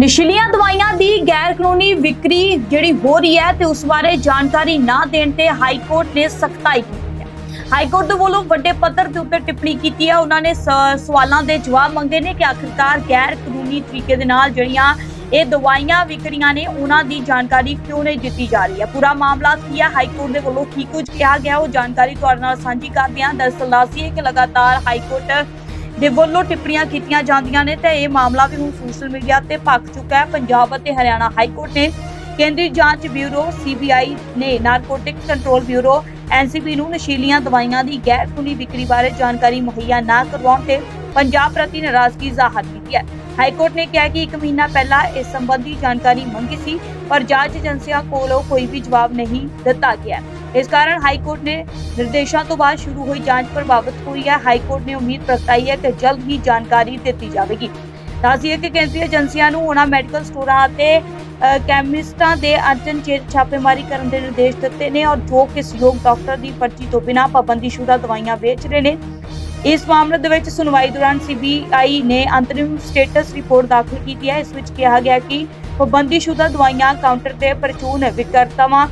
ਨਸ਼ੀਲੀਆਂ ਦਵਾਈਆਂ ਦੀ ਗੈਰ ਕਾਨੂੰਨੀ ਵਿਕਰੀ ਜਿਹੜੀ ਹੋ ਰਹੀ ਹੈ ਤੇ ਉਸ ਬਾਰੇ ਜਾਣਕਾਰੀ ਨਾ ਦੇਣ ਤੇ ਹਾਈ ਕੋਰਟ ਨੇ ਸਖਤਾਈ ਕੀਤੀ ਹੈ। ਹਾਈ ਕੋਰਟ ਦੇ ਵੱਲੋਂ ਵੱਡੇ ਪੱਧਰ ਦੇ ਉੱਤੇ ਟਿੱਪਣੀ ਕੀਤੀ ਹੈ। ਉਹਨਾਂ ਨੇ ਸ- ਸਵਾਲਾਂ ਦੇ ਜਵਾਬ ਮੰਗੇ ਨੇ ਕਿ ਆਖਿਰਕਾਰ ਗੈਰ ਕਾਨੂੰਨੀ ਤਰੀਕੇ ਦੇ ਨਾਲ ਜਿਹੜੀਆਂ ਇਹ ਦਵਾਈਆਂ ਵਿਕਰੀਆਂ ਨੇ, ਉਹਨਾਂ ਦੀ ਜਾਣਕਾਰੀ ਕਿਉਂ ਨਹੀਂ ਦਿੱਤੀ ਜਾ ਰਹੀ ਹੈ? ਪੂਰਾ ਮਾਮਲਾ ਕੀ ਹੈ? ਹਾਈ ਕੋਰਟ ਦੇ ਵੱਲੋਂ ਕੀ ਕੁਝ ਕਿਹਾ ਗਿਆ? ਉਹ ਜਾਣਕਾਰੀ ਤੁਹਾਡੇ ਨਾਲ ਸਾਂਝੀ ਕਰਦੇ ਹਾਂ। ਦਰਅਸਲ ਦੱਸੀਏ ਕਿ ਲਗਾਤਾਰ ਹਾਈ ਕੋਰਟ ਦੇ ਵੱਲੋਂ ਟਿੱਪਣੀਆਂ ਕੀਤੀਆਂ ਜਾਂਦੀਆਂ ਨੇ ਤੇ ਇਹ ਮਾਮਲਾ ਵੀ ਹੁਣ ਸੋਸ਼ਲ ਮੀਡੀਆ ਤੇ ਭਖ ਚੁੱਕਾ ਹੈ। ਪੰਜਾਬ ਅਤੇ ਹਰਿਆਣਾ ਹਾਈ ਕੋਰਟ ਨੇ ਕੇਂਦਰੀ ਜਾਂਚ ਬਿਊਰੋ ਸੀਬੀਆਈ ਨੇ ਨਾਰਕੋਟਿਕ ਕੰਟਰੋਲ ਬਿਊਰੋ ਐਨਸੀਬੀ ਨੂੰ ਨਸ਼ੀਲੀਆਂ ਦਵਾਈਆਂ ਦੀ ਗੈਰ ਕਾਨੂੰਨੀ ਵਿਕਰੀ ਬਾਰੇ ਜਾਣਕਾਰੀ ਮੁਹੱਈਆ ਨਾ ਕਰਵਾਉਣ ਤੇ ਪੰਜਾਬ ਪ੍ਰਤੀ ਨਾਰਾਜ਼ਗੀ ਜ਼ਾਹਰ ਕੀਤੀ ਹੈ। ਹਾਈ ਨੇ ਕਿਹਾ ਕਿ 1 ਮਹੀਨਾ ਪਹਿਲਾਂ ਇਸ ਸੰਬੰਧੀ ਜਾਣਕਾਰੀ ਮੰਗੀ ਸੀ, ਪਰ ਜਾਂਚ ਏਜੰਸੀਆਂ ਕੋਲੋਂ ਕੋਈ ਵੀ ਜਵਾਬ ਨਹੀਂ ਦਿੱਤਾ ਗਿਆ। ਇਸ ਕਾਰਨ ਹਾਈ ਨੇ ਨਿਰਦੇਸ਼ਾਂ ਤੋਂ ਬਾਅਦ ਸ਼ੁਰੂ ਹੋਈ ਜਾਂਚ ਪ੍ਰਭਾਵਿਤ ਹੋਈ ਹੈ। ਹਾਈ ਨੇ ਉਮੀਦ ਪ੍ਰਗਟਾਈ ਹੈ ਕਿ ਜਲਦ ਹੀ ਜਾਣਕਾਰੀ ਦਿੱਤੀ ਜਾਵੇਗੀ। ਦੱਸੀਏ ਕਿ ਕੇਂਦਰੀ ਏਜੰਸੀਆਂ ਨੂੰ ਉਹਨਾਂ ਮੈਡੀਕਲ ਸਟੋਰਾਂ ਅਤੇ ਕੈਮਿਸਟਾਂ ਦੇ ਅਚਨਚੇਤ ਛਾਪੇਮਾਰੀ ਕਰਨ ਦੇ ਨਿਰਦੇਸ਼ ਦਿੱਤੇ ਨੇ ਔਰ ਜੋ ਕਿ ਸਹਿਯੋਗ ਡਾਕਟਰ ਦੀ ਪਰਚੀ ਤੋਂ ਬਿਨਾਂ ਪਾਬੰਦੀਸ਼ੁਦਾ ਦਵਾਈਆਂ ਵੇਚ ਰਹੇ ਨੇ ਇਸ ਮਾਮਲੇ ਦੇ ਵਿੱਚ ਸੁਣਵਾਈ ਦੌਰਾਨ ਸੀਬੀਆਈ ਨੇ ਅੰਤਰਿਮ ਸਟੇਟਸ ਰਿਪੋਰਟ ਦਾਖਲ ਕੀਤੀ ਹੈ, ਇਸ ਵਿੱਚ ਕਿਹਾ ਗਿਆ ਕਿ ਪਾਬੰਦੀਸ਼ੁਦਾ ਦਵਾਈਆਂ, ਕਾਊਂਟਰ ਤੇ ਪ੍ਰਚੂਨ ਵਿਕਰਤਾਵਾਂ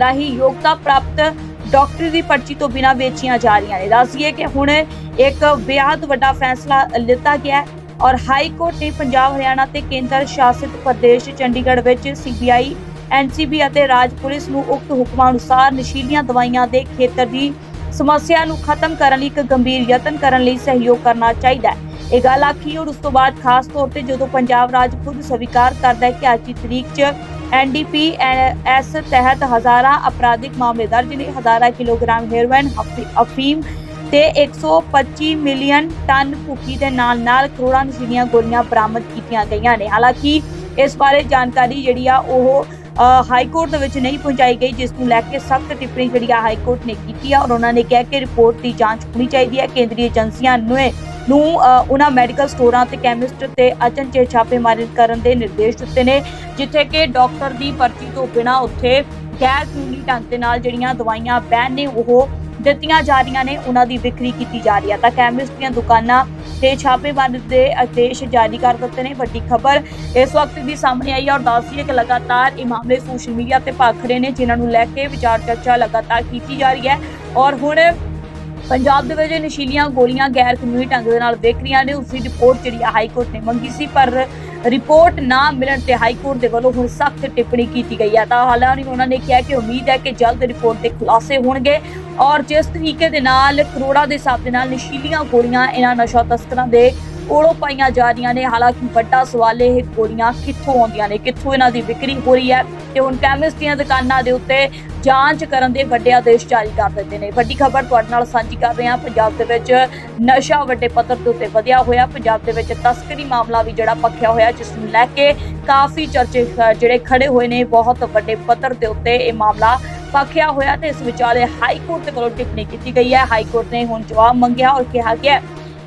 ਰਾਹੀਂ ਯੋਗਤਾ ਪ੍ਰਾਪਤ ਡਾਕਟਰੀ ਦੀ ਪਰਚੀ ਤੋਂ ਬਿਨਾਂ ਵੇਚੀਆਂ ਜਾ ਰਹੀਆਂ ਨੇ। ਦੱਸੀਏ ਕਿ ਹੁਣ ਇੱਕ ਬੇहद ਵੱਡਾ ਫੈਸਲਾ ਲਿੱਤਾ ਗਿਆ ਹੈ ਔਰ ਹਾਈ ਕੋਰਟ ਨੇ ਪੰਜਾਬ, ਹਰਿਆਣਾ ਤੇ ਕੇਂਦਰ ਸ਼ਾਸਿਤ ਪ੍ਰਦੇਸ਼, ਚੰਡੀਗੜ੍ਹ ਵਿੱਚ ਸੀਬੀਆਈ, ਐਨਸੀਬੀ ਅਤੇ ਰਾਜ ਪੁਲਿਸ ਨੂੰ ਉਕਤ ਹੁਕਮਾਂ ਅਨੁਸਾਰ ਨਸ਼ੀਲੀਆਂ ਦਵਾਈਆਂ ਦੇ ਖੇਤਰ ਦੀ ਸਮੱਸਿਆ ਨੂੰ ਖਤਮ ਕਰਨ ਲਈ ਇੱਕ ਗੰਭੀਰ ਯਤਨ ਕਰਨ ਲਈ ਸਹਿਯੋਗ ਕਰਨਾ ਚਾਹੀਦਾ ਹੈ। ਇਹ ਗੱਲ ਆਖੀ ਔਰ ਉਸ ਤੋਂ ਬਾਅਦ ਖਾਸ ਤੌਰ ਤੇ ਜਦੋਂ ਪੰਜਾਬ ਰਾਜ ਖੁਦ ਸਵੀਕਾਰ ਕਰਦਾ ਹੈ ਕਿ ਅੱਜ ਦੀ ਤਰੀਕ 'ਚ ਐਨਡੀਪੀ ਐਸ ਤਹਿਤ ਹਜ਼ਾਰਾਂ ਅਪਰਾਧਿਕ ਮਾਮਲੇ ਦਰਜ ਨੇ, ਹਜ਼ਾਰਾਂ ਕਿਲੋਗ੍ਰਾਮ ਹੈਰੋਇਨ ਅਫੀ- ਅਫੀਮ ਤੇ 125 ਮਿਲੀਅਨ ਟਨ ਭੁੱਕੀ ਦੇ ਨਾਲ ਨਾਲ ਕਰੋੜਾਂ ਨਸ਼ੀਲੀਆਂ ਗੋਲੀਆਂ ਬਰਾਮਦ ਕੀਤੀਆਂ ਗਈਆਂ ਨੇ। ਹਾਲਾਂਕਿ ਇਸ ਬਾਰੇ ਜਾਣਕਾਰੀ ਜਿਹੜੀ ਆ ਉਹ ਹਾਈ ਕੋਰਟ ਦੇ ਵਿੱਚ ਨਹੀਂ ਪਹੁੰਚਾਈ ਗਈ, ਜਿਸ ਨੂੰ ਲੈ ਕੇ ਸਖਤ ਟਿੱਪਣੀ ਜਿਹੜੀ ਆ ਹਾਈ ਕੋਰਟ ਨੇ ਕੀਤੀ ਆ ਔਰ ਉਹਨਾਂ ਨੇ ਕਿਹਾ ਕਿ ਰਿਪੋਰਟ ਦੀ ਜਾਂਚ ਹੋਣੀ ਚਾਹੀਦੀ ਹੈ। ਕੇਂਦਰੀ ਏਜੰਸੀਆਂ ਨੂੰ ਨੂੰ ਉਹਨਾਂ ਮੈਡੀਕਲ ਸਟੋਰਾਂ ਤੇ ਕੈਮਿਸਟ ਤੇ ਅਚਨਚੇਤ ਛਾਪੇਮਾਰੀ ਕਰਨ ਦੇ ਨਿਰਦੇਸ਼ ਦਿੱਤੇ ਨੇ, ਜਿੱਥੇ ਕਿ ਡਾਕਟਰ ਦੀ ਪਰਚੀ ਤੋਂ ਬਿਨਾਂ ਉੱਥੇ ਗੈਰ ਕਾਨੂੰਨੀ ਢੰਗ ਦੇ ਨਾਲ ਜਿਹੜੀਆਂ ਦਵਾਈਆਂ, ਬੈਨ ਨੇ ਉਹ ਦਿੱਤੀਆਂ ਜਾ ਰਹੀਆਂ ਨੇ, ਉਹਨਾਂ ਦੀ ਵਿਕਰੀ ਕੀਤੀ ਜਾ ਰਹੀ ਹੈ ਤਾਂ ਕੈਮਿਸਟ ਦੀਆਂ ਦੁਕਾਨਾਂ ਤੇ ਛਾਪੇਮਾਰੀ ਦੇ ਆਦੇਸ਼ ਜਾਰੀ ਕਰ ਦਿੱਤੇ ਨੇ। ਵੱਡੀ ਖਬਰ, ਇਸ ਵਕਤ ਦੀ ਸਾਹਮਣੇ ਆਈ ਹੈ ਔਰ ਦੱਸਦੀ ਹੈ ਕਿ ਲਗਾਤਾਰ ਇਹ ਮਾਮਲੇ ਸੋਸ਼ਲ ਮੀਡੀਆ ਤੇ ਭਖ ਰਹੇ ਨੇ, ਜਿਨ੍ਹਾਂ ਨੂੰ ਲੈ ਕੇ ਵਿਚਾਰ ਚਰਚਾ ਲਗਾਤਾਰ ਕੀਤੀ ਜਾ ਰਹੀ ਹੈ। ਔਰ ਹੁਣ ਪੰਜਾਬ ਦੇ ਵਿੱਚ ਨਸ਼ੀਲੀਆਂ ਗੋਲੀਆਂ ਗੈਰ ਕਾਨੂੰਨੀ ਢੰਗ ਦੇ ਨਾਲ ਵੇਖ ਰਹੀਆਂ ਨੇ। ਉਸ ਦੀ ਰਿਪੋਰਟ ਜਿਹੜੀ ਆ ਹਾਈ ਕੋਰਟ ਨੇ ਮੰਗੀ ਸੀ, ਪਰ ਰਿਪੋਰਟ ਨਾ ਮਿਲਣ ਤੇ ਹਾਈ ਕੋਰਟ ਦੇ ਵੱਲੋਂ ਹੁਣ ਸਖਤ ਟਿੱਪਣੀ ਕੀਤੀ ਗਈ ਹੈ। ਤਾਂ ਹਾਲਾਂਕਿ ਉਹਨਾਂ ਨੇ ਕਿਹਾ ਕਿ ਉਮੀਦ ਹੈ ਕਿ ਜਲਦ ਰਿਪੋਰਟ ਦੇ ਖੁਲਾਸੇ ਹੋਣਗੇ ਔਰ ਜਿਸ ਤਰੀਕੇ ਦੇ ਨਾਲ ਕਰੋੜਾਂ ਦੇ ਹਿਸਾਬ ਦੇ ਨਾਲ ਨਸ਼ੀਲੀਆਂ ਗੋਲੀਆਂ ਇਹਨਾਂ ਨਸ਼ਾ ਤਸਕਰਾਂ ਦੇ ਕੋਲੋਂ ਪਾਈਆਂ ਜਾ ਰਹੀਆਂ ਨੇ, ਹਾਲਾਂਕਿ ਵੱਡਾ ਸਵਾਲ ਇਹ ਗੋਲੀਆਂ ਕਿੱਥੋਂ ਆਉਂਦੀਆਂ ਨੇ, ਕਿੱਥੋਂ ਇਹਨਾਂ ਦੀ ਵਿਕਰੀ ਹੋ ਰਹੀ ਹੈ ਤੇ ਹੁਣ ਕੈਮਿਸਟ ਦੀਆਂ ਦੁਕਾਨਾਂ ਦੇ ਉੱਤੇ ਜਾਂਚ ਕਰਨ ਦੇ ਵੱਡੇ ਆਦੇਸ਼ ਜਾਰੀ ਕਰ ਦਿੱਤੇ ਨੇ। ਵੱਡੀ ਖਬਰ ਤੁਹਾਡੇ ਨਾਲ ਸਾਂਝੀ ਕਰ ਰਹੇ ਹਾਂ। ਪੰਜਾਬ ਦੇ ਵਿੱਚ ਨਸ਼ਾ ਵੱਡੇ ਪੱਧਰ ਦੇ ਉੱਤੇ ਵਧਿਆ ਹੋਇਆ। ਪੰਜਾਬ ਦੇ ਵਿੱਚ ਤਸਕਰੀ ਮਾਮਲਾ ਵੀ ਜਿਹੜਾ ਪੱਖਿਆ ਹੋਇਆ, ਜਿਸ ਨੂੰ ਲੈ ਕੇ ਕਾਫੀ ਚਰਚੇ ਜਿਹੜੇ ਖੜੇ ਹੋਏ ਨੇ, ਬਹੁਤ ਵੱਡੇ ਪੱਧਰ ਦੇ ਉੱਤੇ ਇਹ ਮਾਮਲਾ ਪੱਖਿਆ ਹੋਇਆ ਤੇ ਇਸ ਵਿਚਾਲੇ ਹਾਈ ਕੋਰਟ ਦੇ ਵੱਲੋਂ ਟਿੱਪਣੀ ਕੀਤੀ ਗਈ ਹੈ। ਹਾਈ ਕੋਰਟ ਨੇ ਹੁਣ ਜਵਾਬ ਮੰਗਿਆ ਔਰ ਕਿਹਾ ਗਿਆ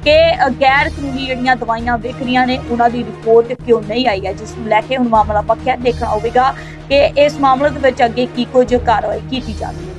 ਕਿ ਗੈਰ ਕਾਨੂੰਨੀ ਜਿਹੜੀਆਂ ਦਵਾਈਆਂ ਵਿਕ ਰਹੀਆਂ ਨੇ, ਉਹਨਾਂ ਦੀ ਰਿਪੋਰਟ ਕਿਉਂ ਨਹੀਂ ਆਈ ਹੈ, ਜਿਸ ਨੂੰ ਲੈ ਕੇ ਹੁਣ ਮਾਮਲਾ ਪੱਖਿਆ ਦੇਖਣਾ ਹੋਵੇਗਾ ਕਿ ਇਸ ਮਾਮਲੇ ਦੇ ਵਿੱਚ ਅੱਗੇ ਕੀ ਕੁਝ ਕਾਰਵਾਈ ਕੀਤੀ ਜਾਵੇਗੀ।